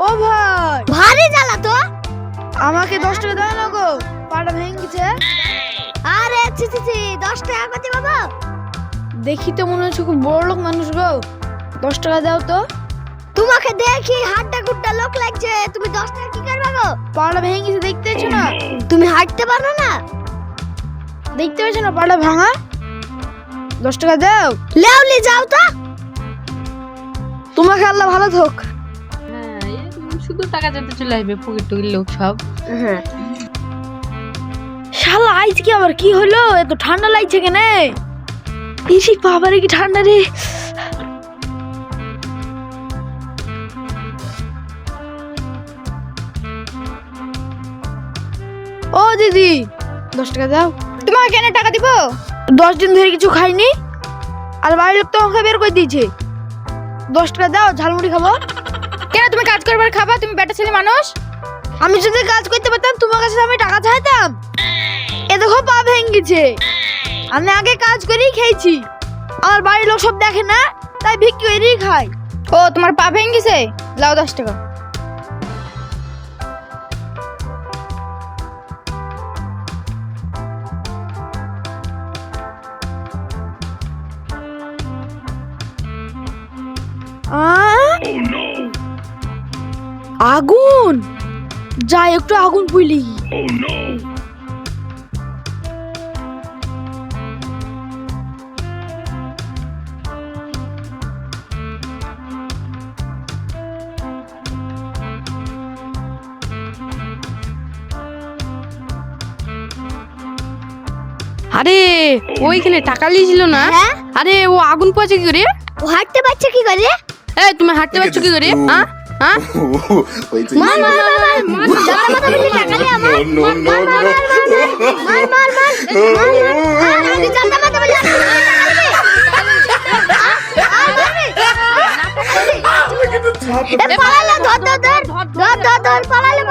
ভাই। ভারী জ্বালা তো। আমাকে দশ টাকা দাও না গো পাটা ভেঙে গেছে আরে ছি ছি ছি দশ টাকা করতে বাবা দেখি তো মনে হচ্ছে খুব বড় লোক মানুষ গো। দশ টাকা দাও তো। তোমাকে দেখি হাড্ডা গুড্ডা লোক লাগছে। তুমি দশ টাকা কি করবে গো? পাটা ভেঙে গেছে দেখতে পাচ্ছ না? তুমি হাঁটতে পারো না। দেখতে পাচ্ছ না পাটা ভাঙা? দশ টাকা দাও। লেওলি যাও তো। তোমাকে আল্লাহ ভালো থাক। শুধু টাকা যাতে চলে আসবে পকেট টুকির লোক সব। হ্যাঁ। শালা, আজকে আবার কি হলো? এত ঠান্ডা লাগছে কেন? ইসি বাবারে, কি ঠান্ডা রে। ও দিদি, দশ টাকা দাও। তোমাকে কেন টাকা দিব? দশ দিন ধরে কিছু খাইনি। আর বাড়ির লোক তো আমাকে বের করে দিয়েছে। দশ টাকা দাও, ঝালমুড়ি খাব। কেন তুমি কাজ করবার খাবা? তুমি বেটা ছেলে মানুষ। আমি যদি কাজ করতে পারতাম তোমার কাছে আমি টাকা চাইতাম। এ দেখো পা ভেঙে গেছে আমি আগে কাজ করেই খেয়েছি। আমার বাড়ির লোক সব দেখে না তাই ভিক্ষি করেই খাই ও তোমার পা ভেঙে গেছে লাও দশ টাকা। আহ? আগুন! যাই একটু আগুন পুইলি। আরে ওইখানে টাকা লিয়েছিল না? হ্যাঁ? আরে ও আগুন পোয়াছে কি করে? ও হাঁটতে পারছে কি করে? এ তুমি হাঁটতে পারছ কি করে হ্যাঁ? হ্যাঁ মার মার মার মাথা টাকা আমার আমি পালালে ধর ধর ধর ধর ধর ধর পালালে